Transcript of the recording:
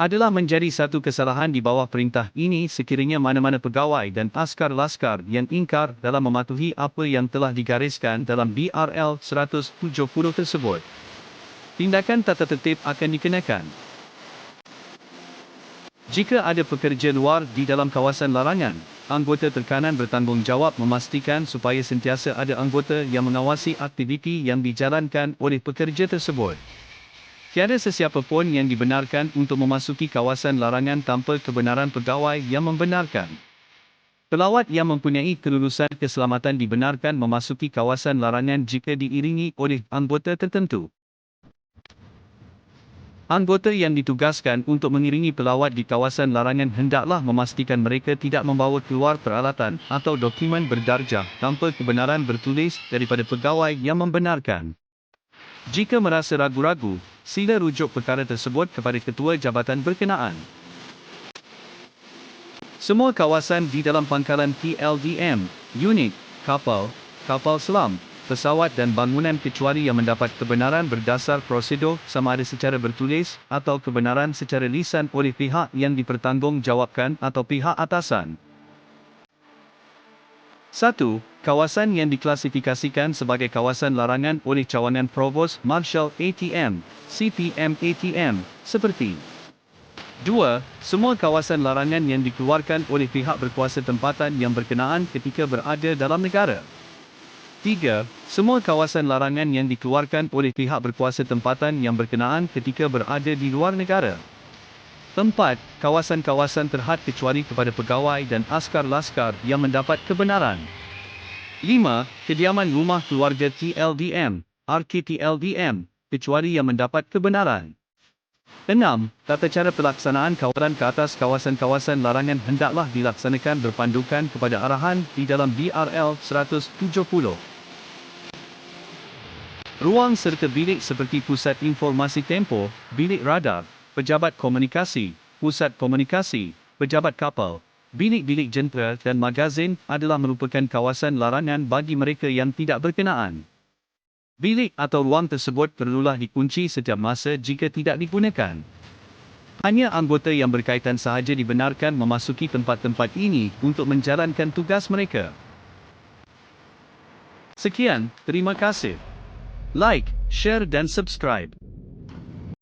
adalah menjadi satu kesalahan di bawah perintah ini sekiranya mana-mana pegawai dan askar laskar yang ingkar dalam mematuhi apa yang telah digariskan dalam BRL 170 tersebut. Tindakan tata tertib akan dikenakan. Jika ada pekerja luar di dalam kawasan larangan, anggota terkanan bertanggungjawab memastikan supaya sentiasa ada anggota yang mengawasi aktiviti yang dijalankan oleh pekerja tersebut. Tiada sesiapa pun yang dibenarkan untuk memasuki kawasan larangan tanpa kebenaran pegawai yang membenarkan. Pelawat yang mempunyai kelulusan keselamatan dibenarkan memasuki kawasan larangan jika diiringi oleh anggota tertentu. Anggota yang ditugaskan untuk mengiringi pelawat di kawasan larangan hendaklah memastikan mereka tidak membawa keluar peralatan atau dokumen berdarjah tanpa kebenaran bertulis daripada pegawai yang membenarkan. Jika merasa ragu-ragu, sila rujuk perkara tersebut kepada ketua jabatan berkenaan. Semua kawasan di dalam pangkalan PLDM, unit, kapal, kapal selam, pesawat dan bangunan kecuali yang mendapat kebenaran berdasar prosedur sama ada secara bertulis atau kebenaran secara lisan oleh pihak yang dipertanggungjawabkan atau pihak atasan. 1. Kawasan yang diklasifikasikan sebagai kawasan larangan oleh cawangan Provost Marshal ATM, CPM ATM, seperti 2. Semua kawasan larangan yang dikeluarkan oleh pihak berkuasa tempatan yang berkenaan ketika berada dalam negara. 3. Semua kawasan larangan yang dikeluarkan oleh pihak berkuasa tempatan yang berkenaan ketika berada di luar negara. 4. Kawasan-kawasan terhad kecuali kepada pegawai dan askar laskar yang mendapat kebenaran. 5. Kediaman rumah keluarga TLDM, RKTLDM, kecuali yang mendapat kebenaran. 6. Tata cara pelaksanaan kawalan ke atas kawasan-kawasan larangan hendaklah dilaksanakan berpandukan kepada arahan di dalam BRL 170. Ruang serta bilik seperti pusat informasi tempoh, bilik radar, pejabat komunikasi, pusat komunikasi, pejabat kapal, bilik-bilik jentera dan magazin adalah merupakan kawasan larangan bagi mereka yang tidak berkenaan. Bilik atau ruang tersebut perlulah dikunci setiap masa jika tidak digunakan. Hanya anggota yang berkaitan sahaja dibenarkan memasuki tempat-tempat ini untuk menjalankan tugas mereka. Sekian, terima kasih. Like, share dan subscribe.